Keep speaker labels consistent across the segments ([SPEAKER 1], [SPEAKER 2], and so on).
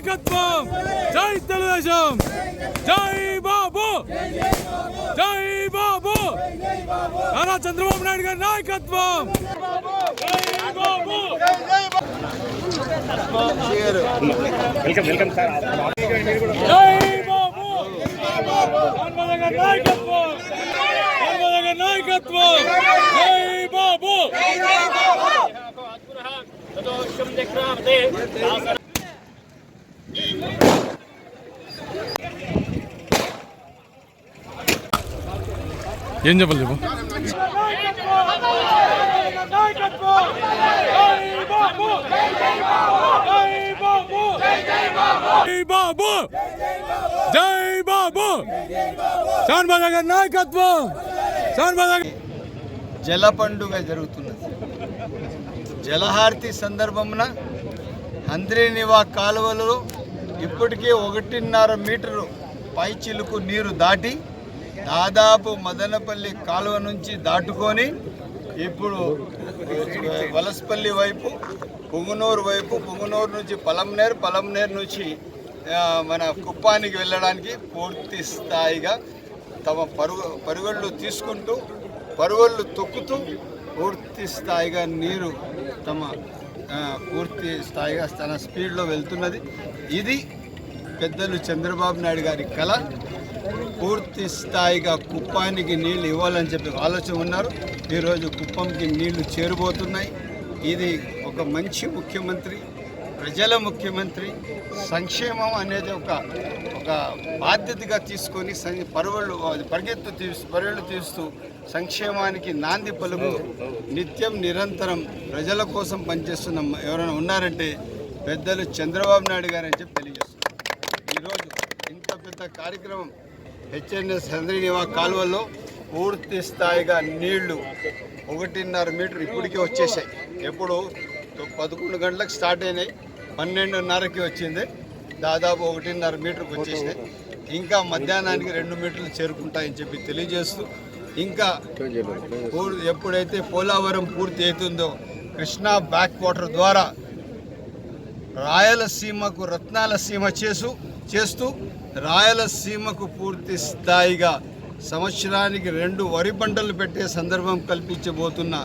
[SPEAKER 1] నాయకత్వం. జై తెలుగుదేశం. జై బాబు. జై బాబు. నారా చంద్రబాబు నాయుడు గారి నాయకత్వం. నాయకత్వం. బాబు. జై బాబు. హనుమద గారి నాయకత్వం హనుమద గారి నాయకత్వం జై బాబు ఏం చెప్పాలి చెప్పు? బాబు జై బాబు శాన్ నాయకత్వం శాన్
[SPEAKER 2] జల పండుగ జరుగుతున్నది. జలహారతి సందర్భమున అంద్రేనివా కాలువలలో ఇప్పటికే ఒకటిన్నర మీటరు పైచిలుకు నీరు దాటి దాదాపు మదనపల్లి కాలువ నుంచి దాటుకొని ఇప్పుడు వలసపల్లి వైపు పుంగునూరు వైపు పుంగునూరు నుంచి పలంనేరు పలంనేరు నుంచి మన కుప్పానికి వెళ్ళడానికి పూర్తి స్థాయిగా తమ పరుగు పరుగుళ్ళు తీసుకుంటూ పరుగుళ్ళు తొక్కుతూ పూర్తి స్థాయిగా నీరు తమ పూర్తి స్థాయిగా తన స్పీడ్లో వెళ్తున్నది. ఇది పెద్దలు చంద్రబాబు నాయుడు గారి కళ. పూర్తి స్థాయిగా కుప్పానికి నీళ్ళు ఇవ్వాలని చెప్పి ఆలోచన ఉన్నారు. ఈరోజు కుప్పంకి నీళ్ళు చేరుబోతున్నాయి. ఇది ఒక మంచి ముఖ్యమంత్రి ప్రజల ముఖ్యమంత్రి సంక్షేమం అనేది ఒక ఒక బాధ్యతగా తీసుకొని సం- పరువళ్ళు పరిగెత్తు తీస్తూ పరుగులు తీస్తూ సంక్షేమానికి నాంది పలుకుతూ నిత్యం నిరంతరం ప్రజల కోసం పనిచేస్తున్న ఎవరైనా ఉన్నారంటే పెద్దలు చంద్రబాబు నాయుడు గారని చెప్పి తెలియజేస్తున్నారు. ఈరోజు ఇంత పెద్ద కార్యక్రమం హెచ్ఎన్ఎస్ హంద్రీనివా కాలువల్లో పూర్తి స్థాయిగా నీళ్ళు ఒకటిన్నర మీటర్ ఇప్పటికే వచ్చేసాయి ఎప్పుడు పదకొండు గంటలకు స్టార్ట్ అయినాయి. పన్నెండున్నరకి వచ్చింది. దాదాపు ఒకటిన్నర మీటర్కి వచ్చేసినాయి. ఇంకా మధ్యాహ్నానికి రెండు మీటర్లు చేరుకుంటాయని చెప్పి తెలియజేస్తూ ఇంకా ఎప్పుడైతే పోలవరం పూర్తి అవుతుందో కృష్ణా బ్యాక్ వాటర్ ద్వారా రాయలసీమకు రత్నాల సీమ చేసు చేస్తూ రాయలసీమకు పూర్తి స్థాయిగా సంవత్సరానికి రెండు వరి పంటలు పెట్టే సందర్భం కల్పించబోతున్న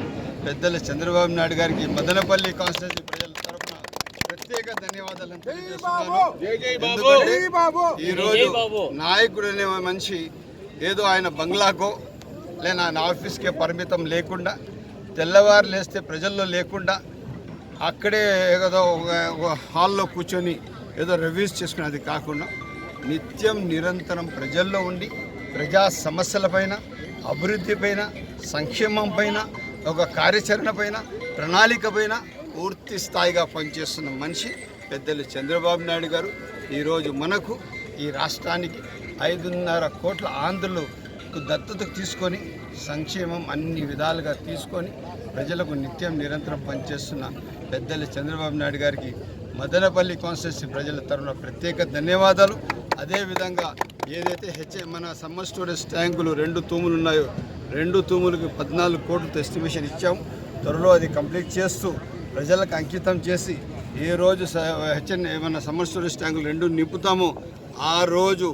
[SPEAKER 2] పెద్దల చంద్రబాబు నాయుడు గారికి మదనపల్లి కాన్స్టిట్యూన్సీ ప్రజల తరఫున ప్రత్యేక ధన్యవాదాలు తెలియజేస్తున్నాను. ఈరోజు నాయకుడు అనే మనిషి ఏదో ఆయన బంగ్లాకో లేదా ఆయన ఆఫీస్కే పరిమితం లేకుండా తెల్లవారు లేస్తే ప్రజల్లో లేకుండా అక్కడే ఏదో ఒక- హాల్లో కూర్చొని ఏదో రివ్యూస్ చేసుకునేది కాకుండా నిత్యం నిరంతరం ప్రజల్లో ఉండి ప్రజా సమస్యలపైన అభివృద్ధిపైన సంక్షేమం పైన ఒక కార్యాచరణ పైన ప్రణాళిక పైన పూర్తి స్థాయిగా పనిచేస్తున్న మనిషి పెద్దలు చంద్రబాబు నాయుడు గారు. ఈరోజు మనకు ఈ రాష్ట్రానికి ఐదున్నర కోట్ల ఆంధ్రులు దత్తతకు తీసుకొని సంక్షేమం అన్ని విధాలుగా తీసుకొని ప్రజలకు నిత్యం నిరంతరం పనిచేస్తున్న పెద్దలు చంద్రబాబు నాయుడు గారికి మదనపల్లి కాన్స్టిట్యూన్సీ ప్రజల తరఫున ప్రత్యేక ధన్యవాదాలు. అదేవిధంగా ఏదైతే హెచ్ మన సమ్మర్ స్టోరేజ్ ట్యాంకులు రెండు తూములు ఉన్నాయో రెండు తూములకు పద్నాలుగు కోట్లతో ఎస్టిమేషన్ ఇచ్చాము త్వరలో అది కంప్లీట్ చేస్తూ ప్రజలకు అంకితం చేసి ఏ రోజు హెచ్ఎన్ ఏమన్నా సమ్మర్ స్టోరేజ్ ట్యాంకులు రెండు నింపుతామో ఆ రోజు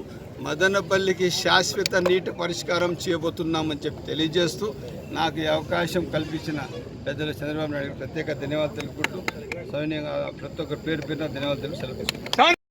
[SPEAKER 2] మదనపల్లికి శాశ్వత నీటి పరిష్కారం చేయబోతున్నామని చెప్పి తెలియజేస్తూ నాకు ఈ అవకాశం కల్పించిన పెద్దలు చంద్రబాబు నాయుడు ప్రత్యేక ధన్యవాదాలు తెలుపుకుంటూ సౌన్యంగా ప్రతి ఒక్క పేరు పేరున ధన్యవాదాలు తెలుపు